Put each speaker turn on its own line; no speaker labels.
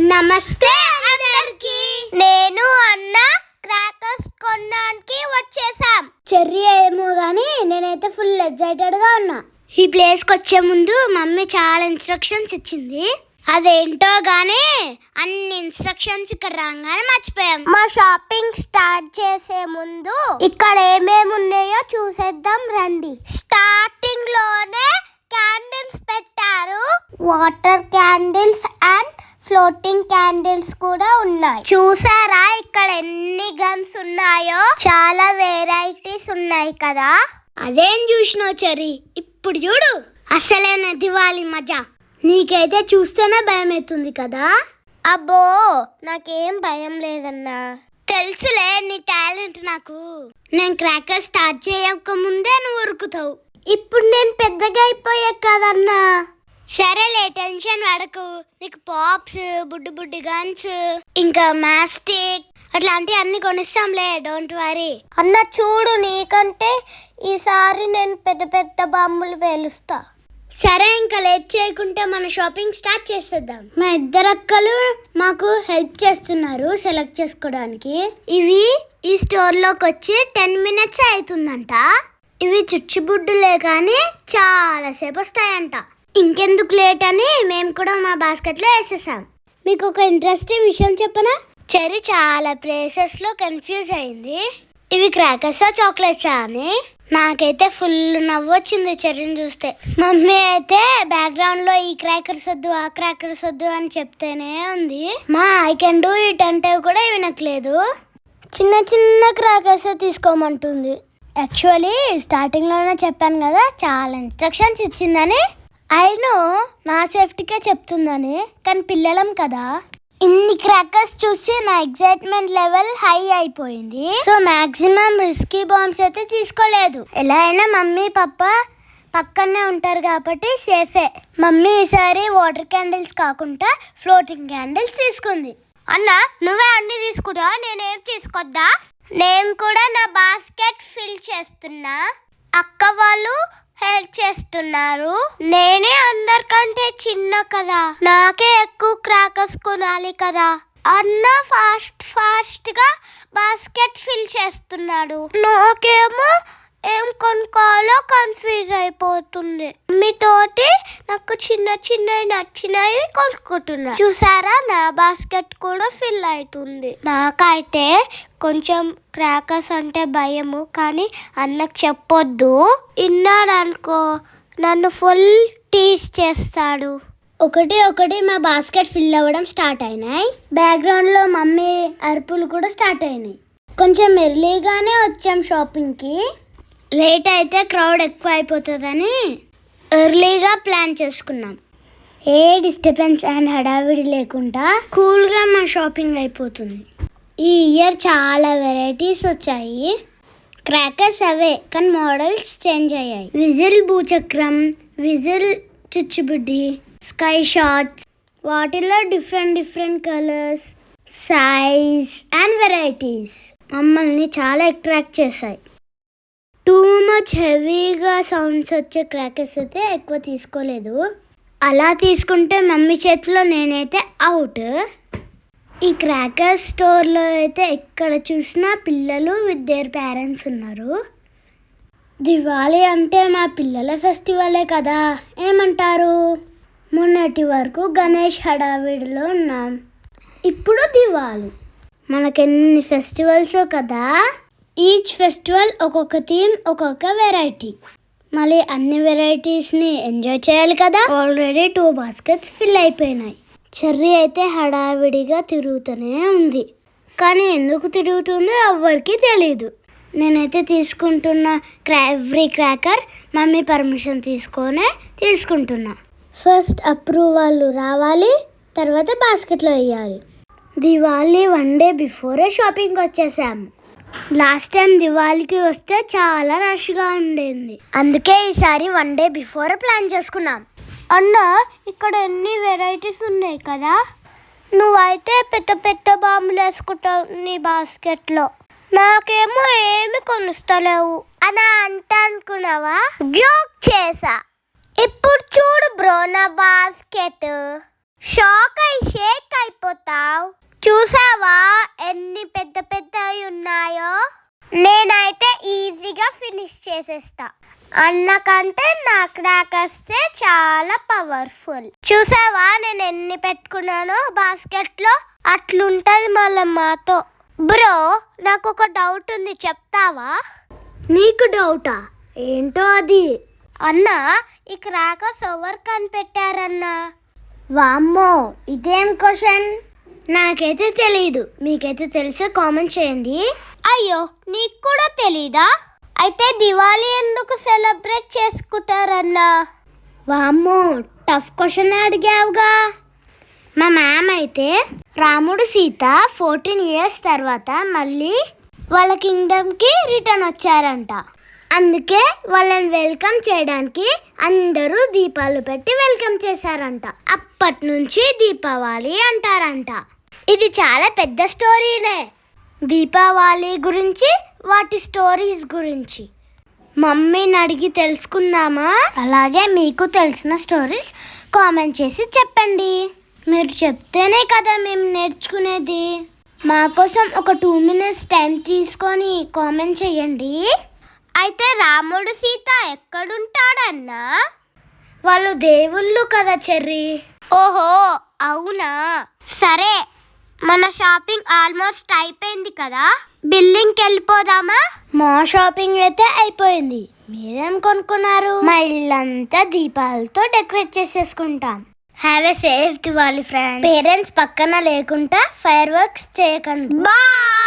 నమస్తే అందరికి. నేను అన్న క్రాకర్స్ కొనడానికి వచ్చేసాం చెర్రీ ఏమో గానీ నేనైతే ఫుల్ ఎక్సైటెడ్గా ఉన్నా. ఈ ప్లేస్కి వచ్చే ముందు మమ్మీ చాలా ఇన్స్ట్రక్షన్స్ ఇచ్చింది. అదేంటో గానీ అన్ని ఇన్స్ట్రక్షన్స్ ఇక్కడ రాగానే మర్చిపోయాం. మా షాపింగ్ స్టార్ట్ చేసే ముందు ఇక్కడ ఏమేమి ఉన్నాయో చూసేద్దాం రండి. స్టార్టింగ్లోనే క్యాండిల్స్ పెట్టారు. వాటర్ క్యాండిల్స్ ఫ్లోటింగ్ క్యాండిల్స్ కూడా ఉన్నాయి. చూసారా ఇక్కడ ఎన్ని గన్స్ ఉన్నాయో? చాలా వెరైటీస్ ఉన్నాయి కదా? అదేం చూసినావు చెరి ఇప్పుడు చూడు. అసలైన దివాలి మజా. నీకైతే చూస్తేనే భయం అవుతుంది కదా? అబ్బో నాకేం భయం లేదన్నా. తెలుసులే నీ టాలెంట్ నాకు. నేను క్రాకర్ స్టార్ట్ చేయక ముందే నువ్వు ఉరుకుతావు. ఇప్పుడు నేను పెద్దగా అయిపోయా కదన్నా. సరేలే టెన్షన్ పడకు. నీకు పాప్స్ బుడ్డు బుడ్డి గన్స్ ఇంకా మాస్టిక్ అట్లాంటివి అన్ని కొనిస్తాంలే డోంట్ వరీ. అన్న చూడు నీకంటే ఈసారి నేను పెద్ద పెద్ద బాంబులు పేలుస్తా. సరే ఇంకా లేట్ చేయకుంటే మన షాపింగ్ స్టార్ట్ చేసేద్దాం. మా ఇద్దరు అక్కలు మాకు హెల్ప్ చేస్తున్నారు సెలెక్ట్ చేసుకోవడానికి. ఇవి ఈ స్టోర్లోకి వచ్చి టెన్ మినిట్స్ అవుతుందంట. ఇవి చుచ్చుబుడ్డులే కానీ చాలా సేపు వస్తాయంట. ఇంకెందుకు లేట్ అని మేము కూడా మా బాస్కెట్లో వేసేసాం. మీకు ఒక ఇంట్రెస్టింగ్ విషయం చెప్పనా? చెరి చాలా ప్లేసెస్లో కన్ఫ్యూజ్ అయింది. ఇవి క్రాకర్సా చాక్లెట్సా అని. నాకైతే ఫుల్ నవ్వు వచ్చింది చెర్రీని చూస్తే. మమ్మీ అయితే బ్యాక్గ్రౌండ్లో ఈ క్రాకర్స్ వద్దు ఆ క్రాకర్స్ వద్దు అని చెప్తేనే ఉంది. మా ఐ కెన్ డూ ఇట్ అంటే కూడా వినట్లేదు. చిన్న చిన్న క్రాకర్స్ తీసుకోమంటుంది. యాక్చువల్లీ స్టార్టింగ్లోనే చెప్పాను కదా చాలా ఇన్స్ట్రక్షన్స్ ఇచ్చిందని. అయిను నా సేఫ్టీకే చెప్తుందని కానీ పిల్లలం కదా. ఇన్ని క్రాకర్స్ చూసి నా ఎగ్జైట్మెంట్ లెవెల్ హై అయిపోయింది. సో మాక్సిమం రిస్కీ బాంబ్స్ అయితే తీసుకోలేదు. ఎలా అయినా మమ్మీ పప్ప పక్కనే ఉంటారు కాబట్టి సేఫే. మమ్మీ ఈసారి వాటర్ క్యాండిల్స్ కాకుండా ఫ్లోటింగ్ క్యాండిల్స్ తీసుకుంది. అన్న నువ్వే అన్ని తీసుకురా నేనేం తీసుకొద్దా? నేను కూడా నా బాస్కెట్ ఫిల్ చేస్తున్నా. అక్క వాళ్ళు హెల్ప్ చేస్తున్నారు? నేనే అందరికంటే చిన్న కదా. నాకే ఎక్కువ క్రాకర్స్ కొనాలి కదా. అన్న ఫాస్ట్ ఫాస్ట్గా బాస్కెట్ ఫిల్ చేస్తున్నాడు. నాకేమో ఏం కొనుక్కోవాలో కన్ఫ్యూజ్ అయిపోతుంది. మీతోటి నాకు చిన్న చిన్నవి నచ్చినవి కొనుక్కుంటున్నా. చూసారా? నా బాస్కెట్ కూడా ఫిల్ అవుతుంది. నాకైతే కొంచెం క్రాకర్స్ అంటే భయము కానీ అన్నకు చెప్పొద్దు. ఇన్నాడనుకో నన్ను ఫుల్ టీస్ చేస్తాడు. ఒకటి ఒకటి మా బాస్కెట్ ఫిల్ అవ్వడం స్టార్ట్ అయినాయి. బ్యాక్గ్రౌండ్లో మమ్మీ అరుపులు కూడా స్టార్ట్ అయినాయి. కొంచెం ఎర్లీగానే వచ్చాం షాపింగ్కి లేట్ అయితే క్రౌడ్ ఎక్కువ అయిపోతుందని ఎర్లీగా ప్లాన్ చేసుకున్నాం. ఏ డిస్టర్బెన్స్ అండ్ హడావిడి లేకుండా కూల్గా మా షాపింగ్ అయిపోతుంది. ఈ ఇయర్ చాలా వెరైటీస్ వచ్చాయి. క్రాకర్స్ అవే కానీ మోడల్స్ చేంజ్ అయ్యాయి. విజిల్ భూచక్రం విజిల్ చుచ్చుబుడ్డి స్కై షాట్స్ వాటిలో different different colours size and varieties మమ్మల్ని చాలా అట్రాక్ట్ చేశాయి. టూ హెవీగా సౌండ్స్ వచ్చే క్రాకర్స్ అయితే ఎక్కువ తీసుకోలేదు. అలా తీసుకుంటే మమ్మీ చేతిలో నేనైతే అవుట్. ఈ క్రాకర్ స్టోర్లో అయితే ఎక్కడ చూసినా పిల్లలు విత్ దేర్ పేరెంట్స్ ఉన్నారు. దివాళీ అంటే మా పిల్లల ఫెస్టివలే కదా ఏమంటారు? మొన్నటి వరకు గణేష్ హడావిడిలో ఉన్నాం. ఇప్పుడు దివాళీ. మనకెన్ని ఫెస్టివల్స్ కదా? ఈచ్ ఫెస్టివల్ ఒక్కొక్క థీమ్ ఒక్కొక్క వెరైటీ మళ్ళీ అన్ని వెరైటీస్ని ఎంజాయ్ చేయాలి కదా? ఆల్రెడీ టూ బాస్కెట్స్ ఫిల్ అయిపోయినాయి. చెర్రీ అయితే హడావిడిగా తిరుగుతూనే ఉంది. కానీ ఎందుకు తిరుగుతుందో ఎవ్వరికీ తెలియదు నేనైతే తీసుకుంటున్న క్రా ఎవ్రీ క్రాకర్ మమ్మీ పర్మిషన్ తీసుకొనే తీసుకుంటున్నా. ఫస్ట్ అప్రూవల్ రావాలి తర్వాత బాస్కెట్లో వేయాలి. దివాళీ వన్ డే బిఫోరే షాపింగ్కి వచ్చేసాము. లాస్ట్ టైం దివాళీకి వస్తే చాలా రష్గా ఉండేది. అందుకే ఈసారి వన్ డే బిఫోర్ ప్లాన్ చేసుకున్నాం. అన్న ఇక్కడ ఎన్ని వెరైటీస్ ఉన్నాయి కదా? నువ్వైతే పెద్ద పెద్ద బాంబులు వేసుకుంటావు నీ బాస్కెట్లో. నాకేమో ఏమి కొనుస్తలేవు. అని అంట అనుకున్నావా? జోక్ చేసా ఇప్పుడు చూడు బ్రో నా బాస్కెట్. షాక్ అయి షేక్ చూసావా ఎన్ని పెద్ద పెద్దవి ఉన్నాయో? నేనైతే ఈజీగా ఫినిష్ చేసేస్తా. అన్న కంటే నా క్రాకర్సే చాలా పవర్ఫుల్. చూసావా నేను ఎన్ని పెట్టుకున్నానో? బాస్కెట్లో అట్లుంటుంది మళ్ళీ మాతో. బ్రో నాకు ఒక డౌట్ ఉంది చెప్తావా? నీకు డౌటా? ఏంటో అది? అన్న ఈ క్రాకర్స్ ఎవరు కనిపెట్టారన్నా? వామ్మో ఇదేం క్వశ్చన్? నాకైతే తెలియదు మీకైతే తెలిసే? కామెంట్ చేయండి. అయ్యో నీకు కూడా తెలీదా? అయితే దివాళీ ఎందుకు సెలబ్రేట్ చేసుకుంటారన్నా? వామ్మో టఫ్ క్వశ్చన్ అడిగావుగా. మా మ్యామ్ అయితే రాముడు సీత ఫోర్టీన్ ఇయర్స్ తర్వాత మళ్ళీ వాళ్ళ కింగ్డమ్కి రిటర్న్ వచ్చారంట. అందుకే వాళ్ళని వెల్కమ్ చేయడానికి అందరూ దీపాలు పెట్టి వెల్కమ్ చేశారంట. అప్పటి నుంచి దీపావళి అంటారంట. ఇది చాలా పెద్ద స్టోరీనే. దీపావళి గురించి వాటి స్టోరీస్ గురించి. మమ్మీని అడిగి తెలుసుకుందామా? అలాగే మీకు తెలిసిన స్టోరీస్ కామెంట్ చేసి చెప్పండి. మీరు చెప్తేనే కదా మేము నేర్చుకునేది. మా కోసం ఒక టూ మినిట్స్ టైం తీసుకొని కామెంట్ చేయండి. అయితే రాముడు సీత ఎక్కడుంటాడన్నా? వాళ్ళు దేవుళ్ళు కదా చెర్రీ. ఓహో అవునా? సరే మన షాపింగ్ ఆల్మోస్ట్ అయిపోయింది కదా? బిల్లింగ్కి వెళ్ళిపోదామా? మా షాపింగ్ అయితే అయిపోయింది. మీరేం కొనుక్కున్నారు? మా ఇల్లంతా దీపాలతో decorate చేసేసుకుంటాం. Have a safe Diwali friends. Parents పక్కన లేకుండా ఫైర్ వర్క్స్ చేయకండి. బాయ్!